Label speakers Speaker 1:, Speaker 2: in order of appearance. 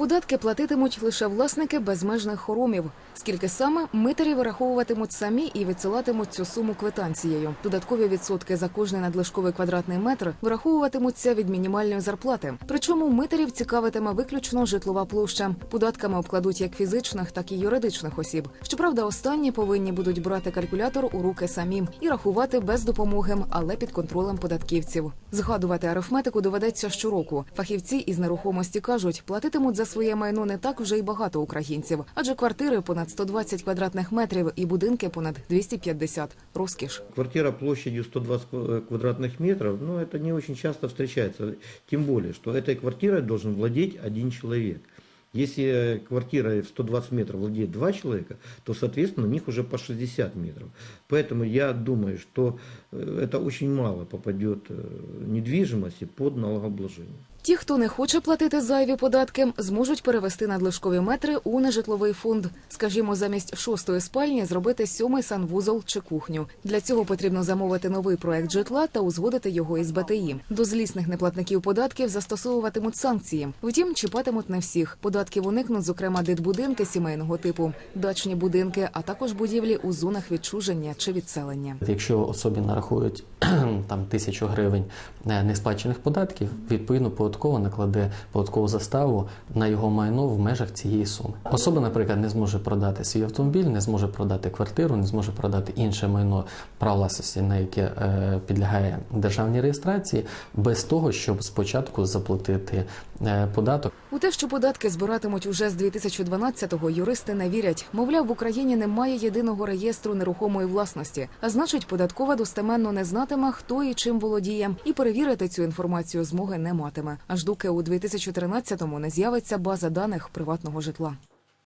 Speaker 1: Податки платитимуть лише власники безмежних хоромів. Скільки саме митарі вираховуватимуть самі і відсилатимуть цю суму квитанцією. Додаткові відсотки за кожний надлишковий квадратний метр вираховуватимуться від мінімальної зарплати. Причому митарів цікавитиме виключно житлова площа. Податками обкладуть як фізичних, так і юридичних осіб. Щоправда, останні повинні будуть брати калькулятор у руки самі і рахувати без допомоги, але під контролем податківців. Згадувати арифметику доведеться щороку. Фахівці із нерухомості кажуть, платитимуть за своє майно не так вже й багато українців, адже квартири понад 120 квадратних метрів і будинки понад 250 – розкіш.
Speaker 2: Квартира площадью 120 кв- квадратных метров, ну, это не очень часто встречается. Тем более, что этой квартирой должен владеть один человек. Если э, квартирой в 120 метров владеет два человека, то, соответственно, у них уже по 60 метров. Поэтому я думаю, что э, это очень мало попадет э, недвижимости под налогообложение.
Speaker 1: Ті, хто не хоче платити зайві податки, зможуть перевести надлишкові метри у нежитловий фонд. Скажімо, замість шостої спальні зробити сьомий санвузол чи кухню. Для цього потрібно замовити новий проект житла та узгодити його із БТІ. До злісних неплатників податків застосовуватимуть санкції. Втім, чіпатимуть не всіх. Податків уникнуть, зокрема, дитбудинки сімейного типу, дачні будинки, а також будівлі у зонах відчуження чи відселення.
Speaker 3: Якщо особі нарахують там тисячу гривень е, несплачених податків, відповідно податково накладе податкову заставу на його майно в межах цієї суми. Особа, наприклад, не зможе продати свій автомобіль, не зможе продати квартиру, не зможе продати інше майно права власності, на яке е, підлягає державній реєстрації, без того, щоб спочатку заплатити е, податок.
Speaker 1: У те, що податки збиратимуть уже з 2012-го, юристи не вірять. Мовляв, в Україні немає єдиного реєстру нерухомої власності, а значить, податкова достеменно не знатиме, хто і чим володіє, і перевірити цю інформацію змоги не матиме. Аж доки у 2013-му не з'явиться база даних приватного житла.